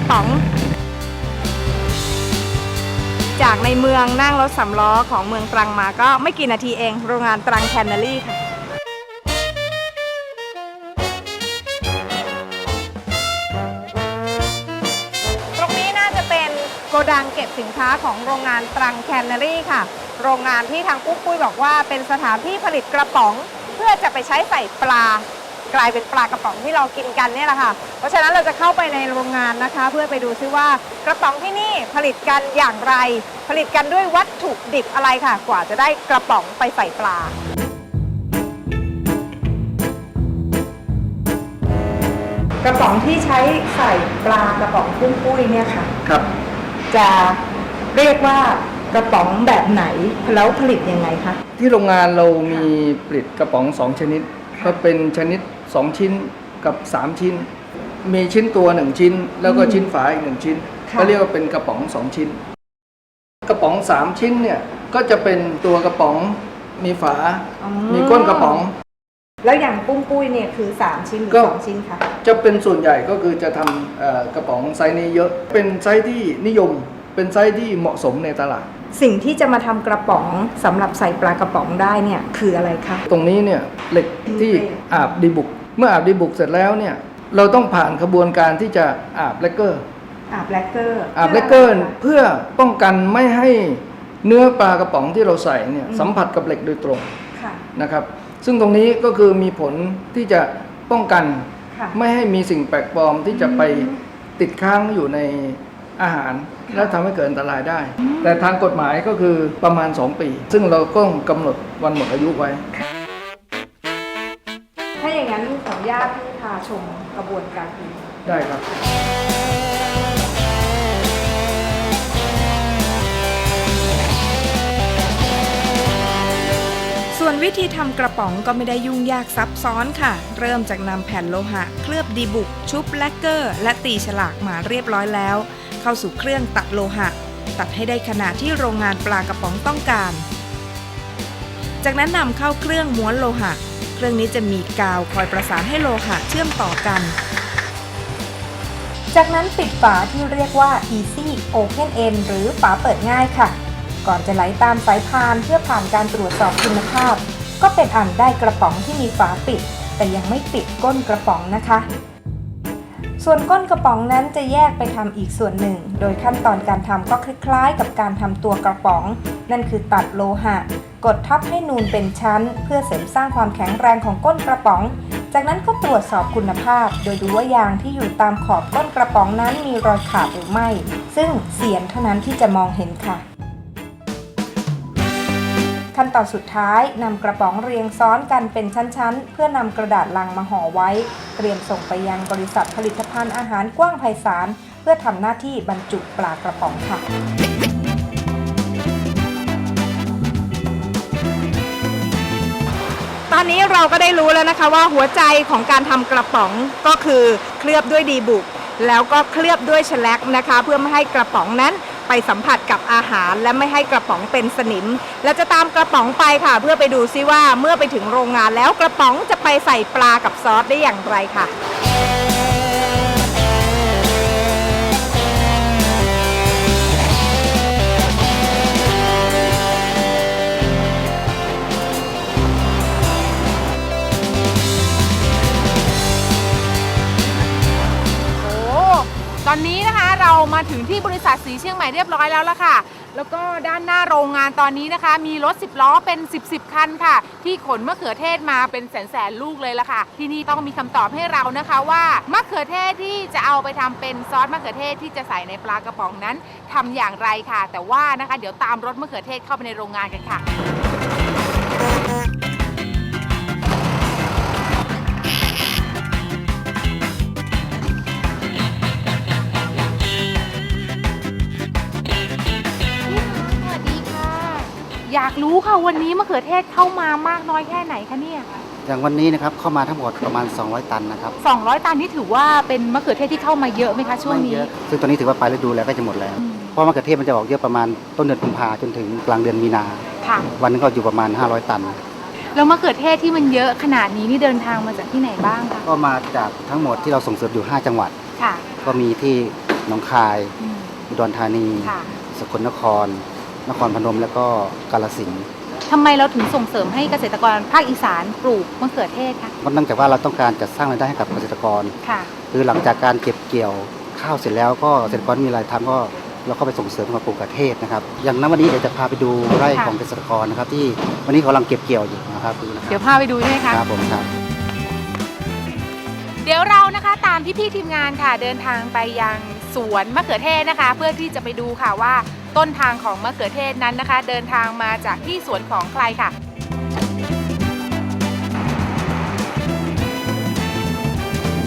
ระป๋อง จากในเมืองนั่งรถสำล้อของเมืองตรังมาก็ไม่กี่นาทีเอง โรงงานตรังแคนเนอรี่ค่ะตรงนี้น่าจะเป็นโกดังเก็บสินค้าของโรงงานตรังแคนเนอรี่ค่ะ โรงงานที่ทางปุ๊กปุ้ยบอกว่าเป็นสถานที่ผลิตกระป๋อง เพื่อจะไปใช้ใส่ปลา กลายเป็นปลากระป๋องที่เรากินกันเนี่ยแหละค่ะ เพราะฉะนั้นเราจะเข้าไปในโรงงานนะคะ เพื่อไปดูซิว่ากระป๋องที่นี่ผลิตกันอย่างไร ผลิตกันด้วยวัตถุดิบอะไรค่ะ กว่าจะได้กระป๋องไปใส่ปลากระป๋องที่ใช้ใส่ปลากระป๋องปุ้งปุ้ยเนี่ยค่ะ ครับ จะเรียกว่ากระป๋องแบบไหนแล้วผลิตยังไงคะ ที่โรงงานเรามีผลิตกระป๋อง2ชนิด ก็เป็นชนิด 2 ชิ้นกับ 3 ชิ้น มีชิ้นตัว 1 ชิ้น แล้วก็ชิ้นฝาอีก 1 ชิ้น ค่ะ ก็เรียกว่าเป็นกระป๋อง 2 ชิ้น กระป๋อง 3 ชิ้นเนี่ย ก็จะเป็นตัวกระป๋องมีฝา อ๋อมีก้นกระป๋อง แล้วอย่างปุ้งปุ้ยเนี่ยคือ 3 ชิ้นหรือก็สองชิ้นคะจะเป็นส่วนใหญ่ก็คือจะทำเอ่อกระป๋องไซส์นี้เยอะ เป็นไซส์ที่นิยม เป็นไซส์ที่เหมาะสมในตลาด สิ่งที่จะมาทำกระป๋องสำหรับใส่ปลากระป๋องได้เนี่ยคืออะไรคะ ตรงนี้เนี่ยเหล็กที่อาบดีบุก เมื่ออาบดีบุกเสร็จแล้วเนี่ยเราต้องผ่านกระบวนการที่จะอาบเลกเกอร์อาบแบล็กเกอร์อาบเลกเกอร์เพื่อป้องกันไม่ให้เนื้อปลากระป๋องที่เราใส่เนี่ยสัมผัสกับเหล็กโดยตรงค่ะนะครับ ซึ่งตรงนี้ก็คือมีผลที่จะป้องกันค่ะไม่ให้มีสิ่งแปลกปลอมที่จะไปติดค้างอยู่ในอาหาร และทำให้เกิดอันตรายได้ แต่ทางกฎหมายก็คือประมาณ 2 ปี ซึ่งเราก็กำหนดวันหมดอายุไว้ ชมกระบวนการผลิตได้ครับส่วนวิธีทำกระป๋องก็ไม่ได้ยุ่งยากซับซ้อนค่ะ เริ่มจากนำแผ่นโลหะ เคลือบดีบุก ชุบแลกเกอร์ และตีฉลากมาเรียบร้อยแล้ว เข้าสู่เครื่องตัดโลหะ ตัดให้ได้ขนาดที่โรงงานปลากระป๋องต้องการ จากนั้นนำเข้าเครื่องม้วนโลหะ เครื่องนี้จะมีกาวคอยประสานให้โลหะเชื่อมต่อกัน จากนั้นปิดฝาที่เรียกว่า Easy Open End หรือฝาเปิดง่ายค่ะ ก่อนจะไหลตามสายพานเพื่อผ่านการตรวจสอบคุณภาพ ก็เป็นอันได้กระป๋องที่มีฝาปิด แต่ยังไม่ปิดก้นกระป๋องนะคะ ส่วนก้นกระป๋องนั้นจะแยกไปทำอีกส่วนหนึ่ง โดยขั้นตอนการทำก็คล้ายๆ กับการทำตัวกระป๋อง นั่นคือตัดโลหะ กดทับให้นูนเป็นชั้น เพื่อเสริมสร้างความแข็งแรงของก้นกระป๋อง จากนั้นก็ตรวจสอบคุณภาพ โดยดูว่ายางที่อยู่ตามขอบก้นกระป๋องนั้นมีรอยขาดหรือไม่ ซึ่งเสียนเท่านั้นที่จะมองเห็นค่ะ ขั้นตอนสุดท้ายนำกระป๋องเรียงซ้อนกันเป็นชั้นๆ เพื่อนำกระดาษลังมาห่อไว้ เตรียมส่งไปยังบริษัทผลิตภัณฑ์อาหารกว้างไพศาลเพื่อทำหน้าที่บรรจุปลากระป๋องค่ะ ตอนนี้เราก็ได้รู้แล้วนะคะว่าหัวใจของการทำกระป๋องก็คือเคลือบด้วยดีบุก แล้วก็เคลือบด้วยแฉลกนะคะ เพื่อไม่ให้กระป๋องนั้นไปสัมผัสกับอาหาร และไม่ให้กระป๋องเป็นสนิม และจะตามกระป๋องไปค่ะ เพื่อไปดูซิว่าเมื่อไปถึงโรงงานแล้วกระป๋องจะไปใส่ปลากับซอสได้อย่างไรค่ะ บริษัทสีเชียงใหม่เรียบร้อยแล้วละค่ะ แล้วก็ด้านหน้าโรงงานตอนนี้นะคะ มีรถ 10 ล้อเป็น 10บสคันค่ะ ที่ขนมะเขือเทศมาเป็นแสนแสนลูกเลยละค่ะ ที่นี่ต้องมีคำตอบให้เรานะคะว่ามะเขือเทศที่จะเอาไปทำเป็นซอสมะเขือเทศที่จะใส่ในปลากระป๋องนั้นทำอย่างไรค่ะ แต่ว่านะคะ เดี๋ยวตามรถมะเขือเทศเข้าไปในโรงงานกันค่ะ อยากรู้ค่ะวันนี้มะเขือเทศเข้ามามากน้อยแค่ไหนคะเนี่ยอย่างวันนี้นะครับเข้ามาทั้งหมดประมาณ 200 ตันนะครับ200 ตันนี่ถือว่าเป็นมะเขือเทศที่เข้ามาเยอะไหมคะช่วงไม่นี้เยอะซึ่งตอนนี้ถือว่าปลายฤดูแล้วก็จะหมดแล้วอืมเพราะมะเขือเทศมันจะออกเยอะประมาณต้นเดือนกุมภาจนถึงกลางเดือนมีนาค่ะวันนึงก็อยู่ประมาณ 500 ตัน แล้วมะเขือเทศที่มันเยอะขนาดนี้นี่เดินทางมาจากที่ไหนบ้างคะ ก็มาจากทั้งหมดที่เราส่งเสริมอยู่ 5 จังหวัดค่ะก็มีที่หนองคายอืมอุดรธานีค่ะสกลนคร นครพนมแล้วก็กาฬสินธุ์ทำไมเราถึงส่งเสริมให้เกษตรกรภาคอีสานปลูกมะเขือเทศคะก็เนื่องจากว่าเราต้องการจะสร้างรายได้ให้กับเกษตรกร ค่ะ คือหลังจากการเก็บเกี่ยวข้าวเสร็จแล้วก็เกษตรกรมีรายทำก็เราก็ไปส่งเสริมกับปลูกกระเทศนะครับ อย่างนั้นวันนี้เดี๋ยวจะพาไปดูไร่ค่ะ ของเกษตรกรนะครับ ที่วันนี้เขากำลังเก็บเกี่ยวอยู่นะครับดูนะคเดี๋รัยวพาไปดูใช่ไหมคะ ครับผมครับ เดี๋ยวเรานะคะตามพี่ๆทีมงานค่ะ เดินทางไปยังสวนมะเขือเทศนะคะ เพื่อที่จะไปดูค่ะว่า ต้นทางของมะเขือเทศนั้นนะคะ เดินทางมาจากที่สวนของใครค่ะ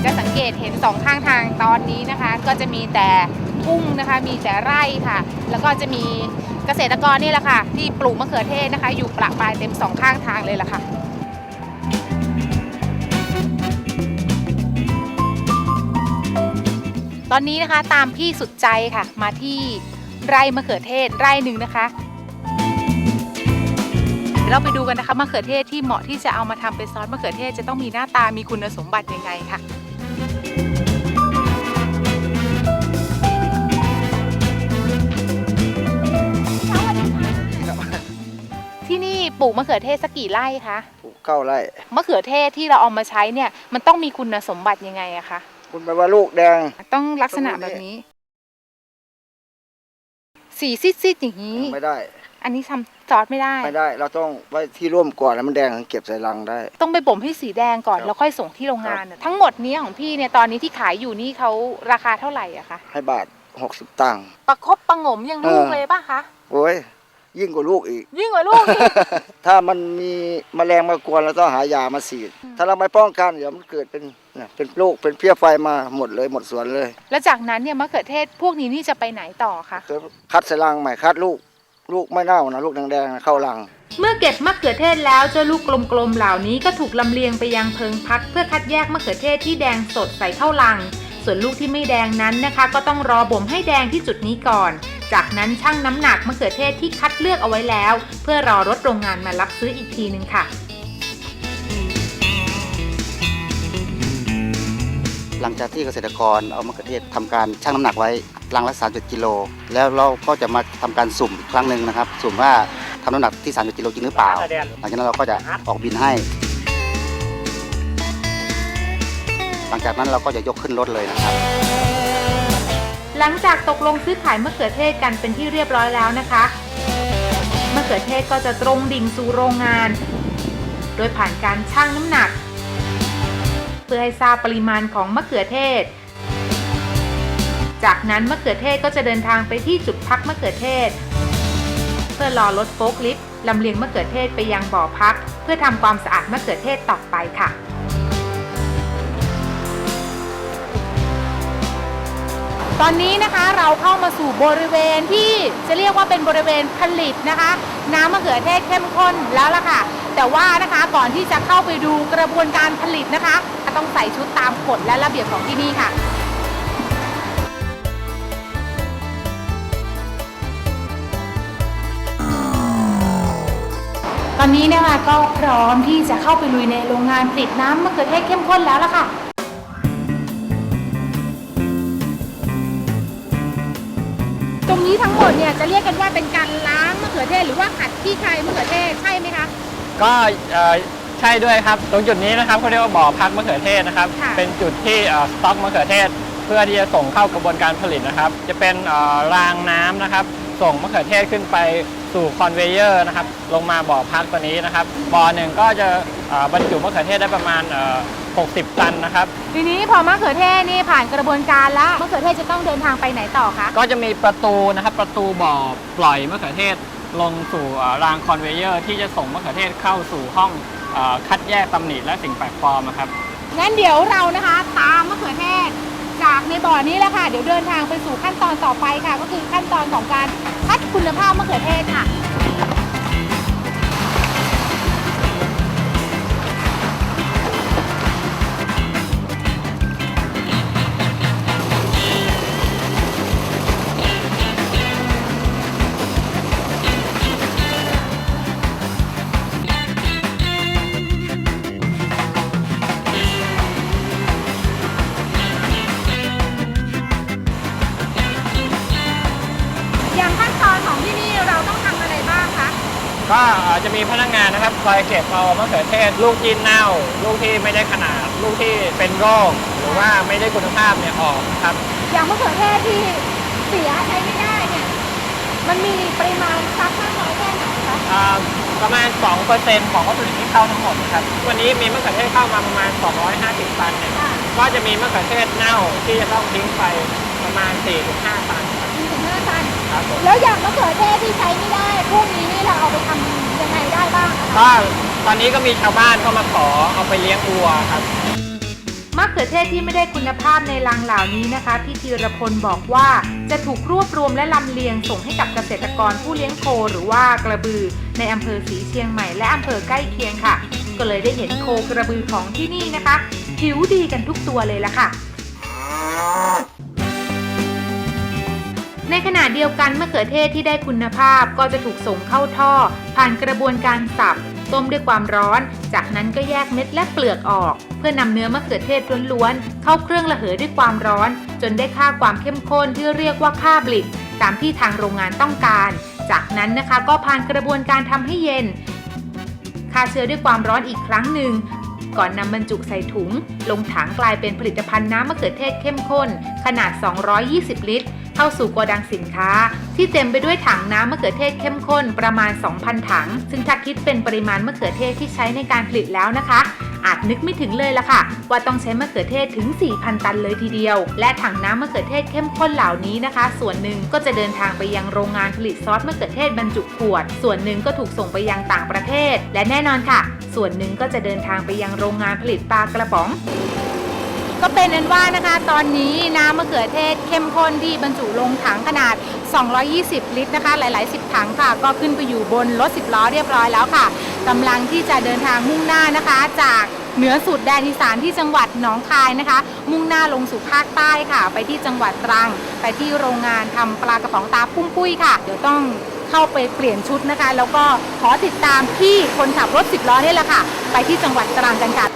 จะสังเกตเห็นสองข้างทางตอนนี้นะคะ ก็จะมีแต่ทุ่งนะคะ มีแต่ไร่ค่ะ แล้วก็จะมีเกษตรกรนี่แหละค่ะ ที่ปลูกมะเขือเทศนะคะ อยู่ประปรายเต็มสองข้างทางเลยล่ะค่ะตอนนี้นะคะตามพี่สุดใจค่ะมาที่ ไร่มะเขือเทศไร่หนึ่งนะคะเดี๋ยวเราไปดูกันนะคะมะเขือเทศที่เหมาะที่จะเอามาทำเป็นซอสมะเขือเทศจะต้องมีหน้าตามีคุณสมบัติยังไงค่ะที่นี่ปลูกมะเขือเทศสักกี่ไร่คะปลูกเก้าไร่มะเขือเทศที่เราเอามาใช้เนี่ยมันต้องมีคุณสมบัติยังไงอะคะคุณแปลว่าลูกแดง ต้องลักษณะแบบนี้ สีซีดๆอย่างนี้ ไม่ได้ อันนี้ทำซอสไม่ได้ ไม่ได้ เราต้องไว้ที่ร่วมก่อนแล้วมันแดงถึงเก็บใส่ลังได้ ต้องไปบ่มให้สีแดงก่อนครับแล้วค่อยส่งที่โรงงานน่ะทั้งหมดเนี้ยของพี่เนี่ยตอนนี้ที่ขายอยู่นี่เขาราคาเท่าไหร่อะคะให้บาทหกสิบตังค์ประคบประหงมยังลูกเออ เลยป่ะคะ โอ้ย ยิ่งกว่าลูกอีก ยิ่งกว่าลูกอีก ถ้ามันมีแมลงมากวนเราต้องหายามาฉีดอืมถ้าเราไม่ป้องกันเดี๋ยวมันเกิดเป็นเนี่ยเป็นลูกเป็นเพี้ยไฟมาหมดเลยหมดสวนเลยแล้วจากนั้นเนี่ยมะเขือเทศพวกนี้นี่จะไปไหนต่อคะคือคัดใส่ลังใหม่คัดลูก ลูกไม่เน่านะลูกแดงๆนะเข้าลัง เมื่อเก็บมะเขือเทศแล้วเจ้าลูกกลมๆเหล่านี้ก็ถูกลำเลียงไปยังเพิงพัก เพื่อคัดแยกมะเขือเทศที่แดงสดใส่เข้าลัง ส่วนลูกที่ไม่แดงนั้นนะคะ ก็ต้องรอบ่มให้แดงที่จุดนี้ก่อน จากนั้นชั่งน้ำหนักมะเขือเทศที่คัดเลือกเอาไว้แล้ว เพื่อรอรถโรงงานมารับซื้ออีกทีนึงค่ะ หลังจากที่เกษตรกรเอามะเขือเทศทำการชั่งน้ำหนักไว้ลังละ37กิโลแล้วเราก็จะมาทำการสุ่มอีกครั้งหนึ่งนะครับ สุ่มว่าทำน้ำหนักที่37กิโลจริงหรือเปล่า หลังจากนั้นเราก็จะออกบินให้ ลังจากนั้นเราก็จะยกขึ้นรถเลยนะครับ หลังจากตกลงซื้อขายมะเขือเทศกันเป็นที่เรียบร้อยแล้วนะคะมะเขือเทศก็จะตรงดิ่งสู่โรงงาน โดยผ่านการชั่งน้ำหนัก เพื่อให้ทราบปริมาณของมะเขือเทศ จากนั้นมะเขือเทศก็จะเดินทางไปที่จุดพักมะเขือเทศ เพื่อรอรถโฟล์คลิฟต์ลำเลียงมะเขือเทศไปยังบ่อพัก เพื่อทำความสะอาดมะเขือเทศต่อไปค่ะ ตอนนี้นะคะเราเข้ามาสู่บริเวณที่จะเรียกว่าเป็นบริเวณผลิตนะคะ น้ำมะเขือเทศเข้มข้นแล้วล่ะค่ะ แต่ว่านะคะก่อนที่จะเข้าไปดูกระบวนการผลิตนะคะ ต้องใส่ชุดตามกฎและระเบียบของที่นี่ค่ะตอนนี้นี่ยค่ะก็พร้อมที่จะเข้าไปลุยในโรงงานผลิตน้ำมะเขือเทศเข้มข้นแล้วล่ะค่ะ นี้ทั้งหมดเนี่ยจะเรียกกันว่าเป็นการล้างมะเขือเทศหรือว่าขัดขี้ใครมะเขือเทศใช่ไหมคะ ก็เอ่อใช่ด้วยครับ ตรงจุดนี้นะครับเขาเรียกว่าบ่อพักมะเขือเทศนะครับ ค่ะ เป็นจุดที่เอ่อสต็อกมะเขือเทศ เพื่อที่จะส่งเข้ากระบวนการผลิตนะครับ จะเป็นเอ่อรางน้ำนะครับ ส่งมะเขือเทศขึ้นไปสู่คอนเวเยอร์นะครับ ลงมาบ่อพักตัวนี้นะครับ บ่อหนึ่งก็จะเอ่อบรรจุมะเขือเทศได้ประมาณเอ่อ 60 ตันนะครับ ทีนี้พอมะเขือเทศนี่ผ่านกระบวนการแล้วมะเขือเทศจะต้องเดินทางไปไหนต่อคะ ก็จะมีประตูนะครับประตูบ่อปล่อยมะเขือเทศลงสู่เอ่อรางคอนเวเยอร์ ที่จะส่งมะเขือเทศเข้าสู่ห้องเอ่อคัดแยกตำหนิและสิ่งแปลกปลอมนะครับ งั้นเดี๋ยวเรานะคะ ตามมะเขือเทศ จากในบ่อนี้แหละค่ะเดี๋ยวเดินทางไปสู่ขั้นตอนต่อไปค่ะ ก็คือขั้นตอนของการคัดคุณภาพมะเขือเทศค่ะ มีพนักงานนะครับคอยเก็บเอามะเขือเทศ ลูกที่เน่า ลูกที่ไม่ได้ขนาด ลูกที่เป็นโรคหรือว่าไม่ได้คุณภาพเนี่ยออกครับอย่างมะเขือเทศที่เสียใช้ไม่ได้เนี่ยมันมีปริมาณซักมากน้อยแค่ไหนคะอ่าประมาณ 2%ของวัตถุดิบที่เข้าทั้งหมดครับวันนี้มีมะเขือเทศเข้ามาประมาณ 250 ตันเนี่ยค่ะก็จะมีมะเขือเทศเน่าที่จะต้องทิ้งไปประมาณ 4-5 ตันครับ มีถึงห้าตัน ครับผม แล้วอย่างมะเขือเทศที่ใช้ไม่ได้ พวกนี้นี่เราเอาไปทำยังไงได้ บ้าตอนนี้ก็มีชาวบ้านเข้ามาขอเอาไปเลี้ยงวัวครับ มะเขือเทศที่ไม่ได้คุณภาพในรังเหล่านี้นะคะพี่ธีรพลบอกว่าจะถูกรวบรวมและลำเลียงส่งให้กับเกษตรกรผู้เลี้ยงโคหรือว่ากระบือในอำเภอศรีเชียงใหม่และอำเภอใกล้เคียงค่ะ ก็เลยได้เห็นโคกระบือของที่นี่นะคะผิวดีกันทุกตัวเลยละค่ะ ในขณะเดียวกันมะเขือเทศที่ได้คุณภาพก็จะถูกส่งเข้าท่อ ผ่านกระบวนการสับ ต้มด้วยความร้อน จากนั้นก็แยกเม็ดและเปลือกออก เพื่อนำเนื้อมะเขือเทศล้วนๆ เข้าเครื่องระเหยด้วยความร้อน จนได้ค่าความเข้มข้นที่เรียกว่าค่าบลิกตามที่ทางโรงงานต้องการ จากนั้นนะคะก็ผ่านกระบวนการทำให้เย็นฆ่าเชื้อด้วยความร้อนอีกครั้งหนึ่งก่อนนำบรรจุใส่ถุง ลงถังกลายเป็นผลิตภัณฑ์น้ำมะเขือเทศเข้มข้น ขนาด 220 ลิตร เข้าสู่โกดังสินค้า ที่เต็มไปด้วยถังน้ำมะเขือเทศเข้มข้นประมาณ 2,000 ถัง ซึ่งถ้าคิดเป็นปริมาณมะเขือเทศที่ใช้ในการผลิตแล้วนะคะ อาจนึกไม่ถึงเลยละค่ะ ว่าต้องใช้มะเขือเทศถึง 4,000 ตันเลยทีเดียว และถังน้ำมะเขือเทศเข้มข้นเหล่านี้นะคะ ส่วนหนึ่งก็จะเดินทางไปยังโรงงานผลิตซอสมะเขือเทศบรรจุขวด ส่วนหนึ่งก็ถูกส่งไปยังต่างประเทศ และแน่นอนค่ะ ส่วนหนึ่งก็จะเดินทางไปยังโรงงานผลิตปลากระป๋อง ก็เป็นนั้นว่านะคะ ตอนนี้น้ำมะเขือเทศเข้มข้นที่บรรจุลงถังขนาด 220 ลิตรนะคะ หลาย ๆ 10 ถังค่ะ ก็ขึ้นไปอยู่บนรถ 10 ล้อเรียบร้อยแล้วค่ะกำลังที่จะเดินทางมุ่งหน้านะคะ จากเหนือสุดแดนอีสานที่จังหวัดหนองคายนะคะ มุ่งหน้าลงสู่ภาคใต้ค่ะ ไปที่จังหวัดตรัง ไปที่โรงงานทำปลากระป๋องตาปุ้มปุ้ยค่ะ เดี๋ยวต้องเข้าไปเปลี่ยนชุดนะคะ แล้วก็ขอติดตามพี่คนขับรถ10ล้อนี่แหละค่ะ ไปที่จังหวัดตรังกันค่ะ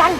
กัน